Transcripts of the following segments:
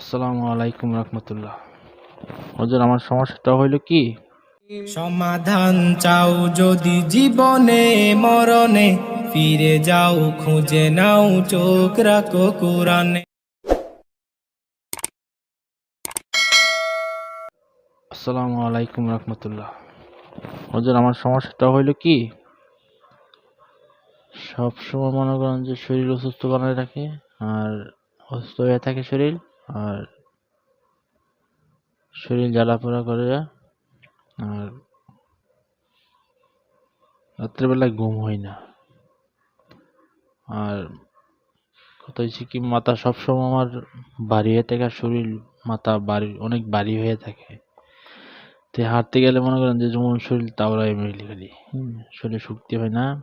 আসসালামু আলাইকুম রহমতুল্লাহ। হুজুর আমার সমস্যাটা হইল কি? সমাধান চাও যদি জীবনে মরণে ফিরে যাও খুঁজে নাও চোখ রাখো কোরআনে। আসসালামু আলাইকুম রহমতুল্লাহ। হুজুর আমার সমস্যাটা হইল কি? সবসময় মনে করেন যে শরীর অসুস্থ বানায় রাখে আর অসুস্থ হয়ে থাকে শরীর। আর শরীর জ্বালা জ্বালাপোড়া করে আর রাত্রেবেলায় ঘুম হয় না। আর কথা হচ্ছে কি, মাথা সবসময় আমার ভারী হয়ে থাকে, আর শরীর, মাথা বাড়ি অনেক ভারী হয়ে থাকে। তো হাঁটতে গেলে মনে করেন যে যেমন শরীর তাওরাই মিলি খালি শরীরে শক্তি হয় না।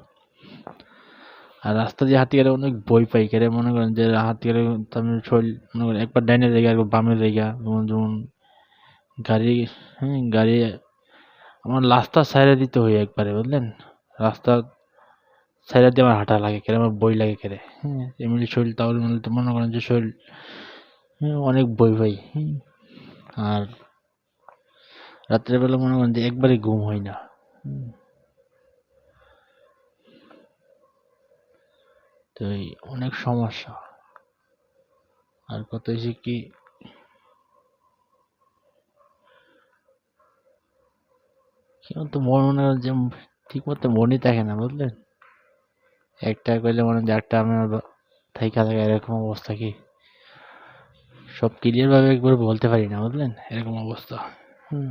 আর রাস্তা দিয়ে গেলে অনেক বই পাই কেটে মনে করেন যে হাঁটতে গেলে তেমন শরীর মনে করেন একবার ডাইনে জায়গা একবার বামে জায়গা যেমন যেমন গাড়ি হ্যাঁ গাড়ি আমার রাস্তা সাইডে দিতে হয় একবারে বুঝলেন? রাস্তা সাইডে দিয়ে আমার হাঁটা লাগে কেন আমার বই লাগে কেড়ে হ্যাঁ এমনি শরীর তাহলে মনে তো মনে করেন যে শরীর হ্যাঁ, অনেক বই পাই হুম। আর রাত্রেবেলা মনে করেন যে একবারে ঘুম হয় না তো এই অনেক সমস্যা। আর কত হয়েছে কি কি তো মনে মনে যে ঠিক মতো মনই থাকে না, বুঝলেন? একটা কইলে মনে হয় যে একটা আমার থাইকা থাকে এরকম অবস্থা কি? সব ক্লিয়ার ভাবে একবার বলতে পারি না, বুঝলেন? এরকম অবস্থা। হুম।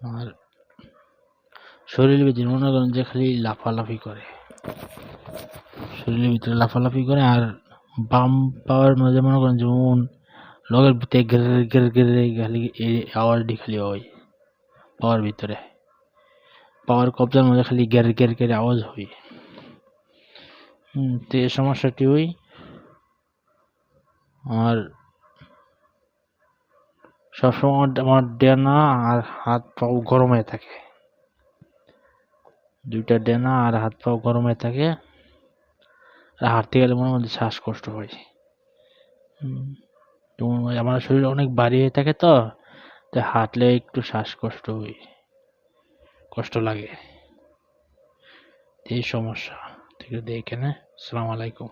আর শরীরের ভিতরে মনে করেন যে খালি লাফালাফি করে। শরীরের ভিতরে লাফালাফি করে আর বাম পাওয়ার মাঝে মনে করেন যেমন লগের ভিতরে গেরে গেরে গেরে খালি এই আওয়াজটি খালি হয় পাওয়ার ভিতরে। পাওয়ার কবজার মধ্যে খালি গের গের গের আওয়াজ হয়। তো এই সমস্যাটি ওই। আর সবসময় আমার ডেনা আর হাত পাও গরম হয়ে থাকে। দুইটা ডেনা আর হাত পাও গরম থাকে। আর হাঁটতে গেলে মনে মধ্যে শ্বাসকষ্ট হয়। আমার শরীর অনেক ভারী হয়ে থাকে তো তো হাঁটলে একটু শ্বাসকষ্ট হয়, কষ্ট লাগে। এই সমস্যা। ঠিক আছে, এখানে। আসসালামু আলাইকুম।